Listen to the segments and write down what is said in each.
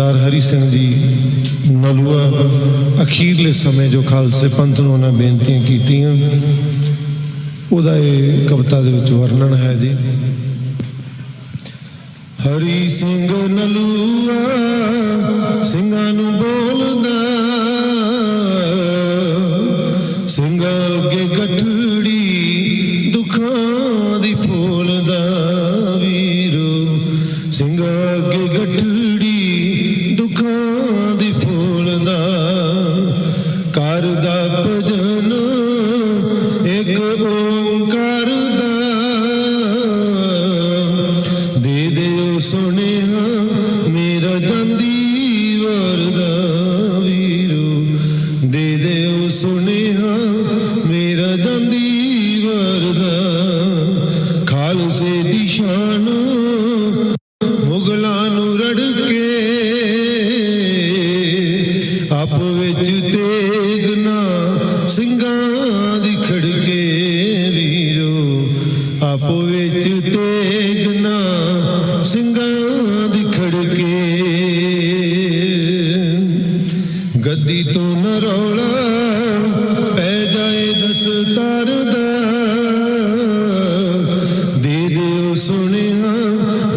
ਸਰਦਾਰ ਹਰੀ ਸਿੰਘ ਜੀ ਨਲੂਆ, ਅਖੀਰਲੇ ਸਮੇਂ ਜੋ ਖਾਲਸੇ ਪੰਥ ਨੂੰ ਉਹਨਾਂ ਬੇਨਤੀਆਂ ਕੀਤੀਆਂ, ਉਹਦਾ ਇਹ ਕਵਿਤਾ ਦੇ ਵਿੱਚ ਵਰਣਨ ਹੈ ਜੀ। ਹਰੀ ਸਿੰਘ ਨਲੂਆ, ਸਿੰਘਾਂ ਨੂੰ ਬੋਲਦਾ ਕਰਦਾ ਭਜਨ ਇੱਕ ਓੰਕਾਰ ਦਾ। ਦੇ ਦਿਓ ਸੁਨੇਹਾ ਮੇਰਾ ਜਾਂਦੀ ਵਰਦਾ ਆਪ ਵਿੱਚ ਤੇਗ ਨਾ ਸਿੰਘਾਂ ਦੀ ਖੜਕੇ। ਗੱਦੀ ਤੋਂ ਨ ਰੌਲਾ ਪੈ ਜਾਏ ਦਸਤਾਰ ਦਾ। ਦੇ ਦਿਓ ਸੁਣਿਆ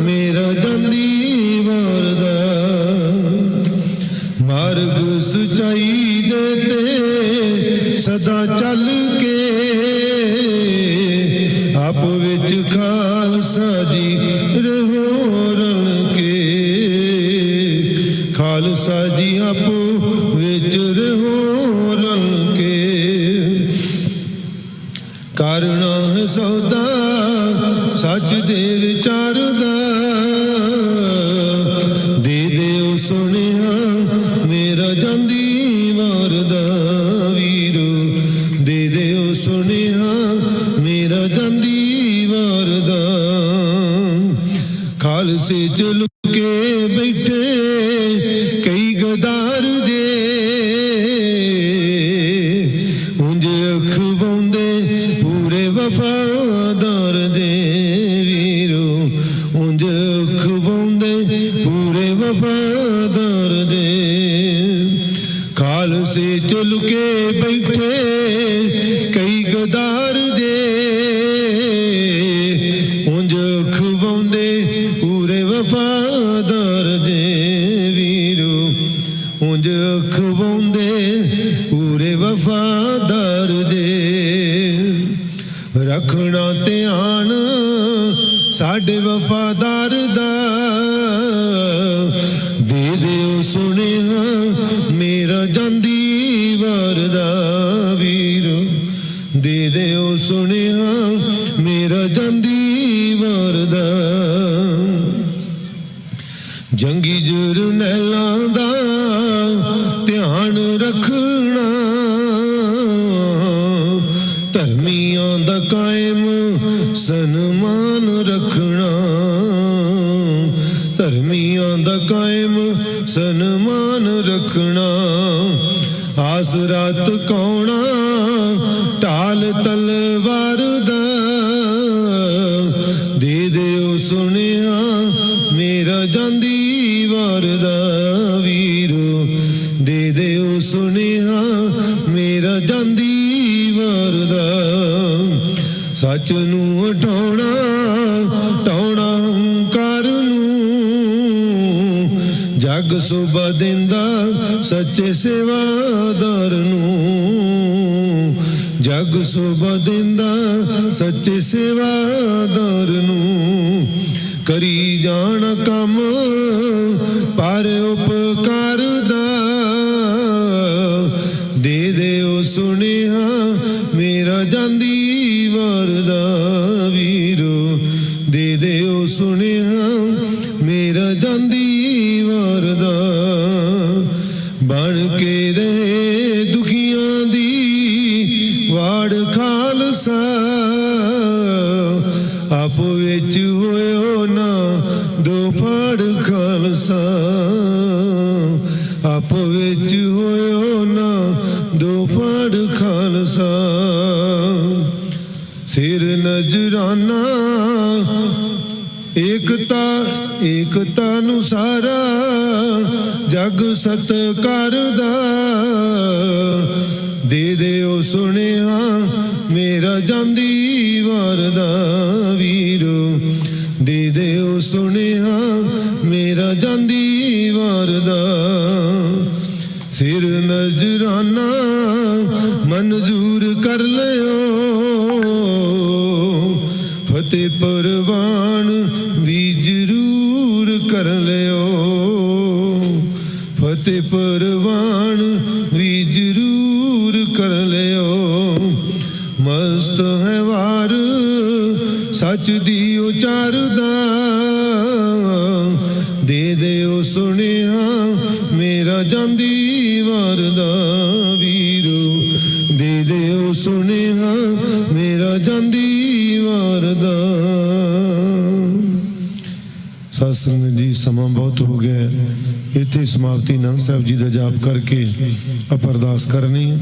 ਮੇਰਾ ਜਾਂਦੀ ਵਾਰ ਦਾ। ਮਾਰਗ ਸੁਚਾਈ ਦੇ ਤੇ ਸਦਾ ਚੱਲ ਕੇ ਖਾਲਸਾ ਆਪੋ ਆਪ ਵਿੱਚ ਰਹੋ ਰਲ ਕੇ। ਕਰਨਾ ਸੌਦਾ, ਸੱਚ ਦੇ ਵਿਚਾਰ ਦਾ। ਦੇ ਦਿਓ ਸੁਣਿਆ ਮੇਰਾ ਜਾਂਦੀ ਵਾਰ ਦਾ ਵੀਰੋ। ਦੇ ਦਿਓ ਸੁਣਿਆ ਮੇਰਾ ਜਾਂਦੀ ਵਾਰ ਦਾ। ਖਾਲਸੇ ਚ ਪੂਰੇ ਵਫਾਦਾਰ ਦੇ ਖਾਲਸੇ ਚ ਲੁਕੇ ਬੈਠੇ, ਕਈ ਗਦਾਰ ਜੇ। ਉਂਝ ਖਵਾਉਂਦੇ ਪੂਰੇ ਵਫਾਦਾਰ ਜੇ ਵੀਰੂ, ਉਂਝ ਖਵਾਉਂਦੇ ਪੂਰੇ ਵਫਾਦਾਰ ਜੇ ਰੱਖਣਾ ਧਿਆਨ ਸਾਡੇ ਵਫਾਦਾਰ ਦਾ। ਜਾਂਦੀ ਵਾਰ ਦਾ ਵੀਰੋ। ਦੇ ਦਿਓ ਸੁਣਿਆ ਮੇਰਾ ਜਾਂਦੀ ਵਾਰਦਾ ਜੰਗੀ ਜਰਨੈਲਾਂ ਦਾ ਧਿਆਨ ਰੱਖਣਾ। ਧਰਮੀਆਂ ਦਾ ਕਾਇਮ ਸਨਮਾਨ ਰੱਖਣਾ। ਧਰਮੀਆਂ ਦਾ ਕਾਇਮ ਸਨ ਆਸ ਕੌਣਾ ਢਾਲ ਤਲਵਾਰ ਦਾ। ਦੇ ਦਿਓ ਸੁਣਿਆ ਮੇਰਾ ਜਾਂਦੀ ਵਾਰ ਦਾ ਵੀਰੋ। ਦੇ ਦਿਓ ਸੁਣਿਆ ਮੇਰਾ ਜਾਂਦੀ ਵਾਰ ਦਾ। ਸੱਚ ਨੂੰ ਉਠਾਉਣਾ ਜਗ ਸੁਭਾ ਦਿੰਦਾ, ਸੱਚੇ ਸੇਵਾਦਾਰ ਨੂੰ। ਜਗ ਸੁਭਾ ਦਿੰਦਾ, ਸੱਚੇ ਸੇਵਾਦਾਰ ਨੂੰ। ਕਰੀ ਜਾਣ ਕੰਮ, ਪਰ ਉਪਕਾਰ ਦਾ। ਦੇ ਦਿਓ ਸੁਣਿਆ ਮੇਰਾ ਜਾਂਦੀ ਵਰਦਾ ਵਾੜ ਖਾਲਸਾ, ਆਪ ਵਿੱਚ ਹੋਇਓ ਨਾ ਦੋ ਫਾੜ ਖਾਲਸਾ। ਆਪ ਵਿੱਚ ਹੋਇਓ ਨਾ ਦੋ ਫਾੜ ਖਾਲਸਾ। ਸਿਰ ਨਜਰਾਨਾ ਏਕਤਾ ਏਕਤਾ ਨੂੰ ਸਾਰਾ ਜਗ ਸਤ ਕਰਦਾ ਦੇ ਦਿਓ ਸੁਣਿਆ ਮੇਰਾ ਜਾਂਦੀ ਵਾਰ ਦਾ ਵੀਰ। ਦੇ ਦਿਓ ਸੁਣਿਆ ਮੇਰਾ ਜਾਂਦੀ ਵਾਰਦਾ। ਸਿਰ ਨਜ਼ਰਾਨਾ, ਮਨਜ਼ੂਰ ਕਰ ਲਿਓ। ਫਤਿਹ ਪਰਵਾਨ ਪਰਵਾਨ ਵੀ ਜ਼ਰੂਰ ਕਰ ਲਿਓ। ਮਸਤ ਹੈ ਵਾਰ, ਸੱਚ ਦੀ ਉਚਾਰਦਾ ਦੇ। ਦਿਓ ਸੁਣਿਆ ਮੇਰਾ ਜਾਂਦੀ ਵਾਰ ਦਾ ਵੀਰੋ। ਦੇ ਦਿਓ ਸੁਣਿਆ ਮੇਰਾ ਜਾਂਦੀ ਵਾਰ ਦਾ। ਸਾਧ ਜੀ, ਸਮਾਂ ਬਹੁਤ ਹੋ ਗਿਆ ਇੱਥੇ ਸਮਾਪਤੀ ਨੰਦ ਸਾਹਿਬ ਜੀ ਦਾ ਜਾਪ ਕਰਕੇ ਆਪਾਂ ਅਰਦਾਸ ਕਰਨੀ ਹੈ।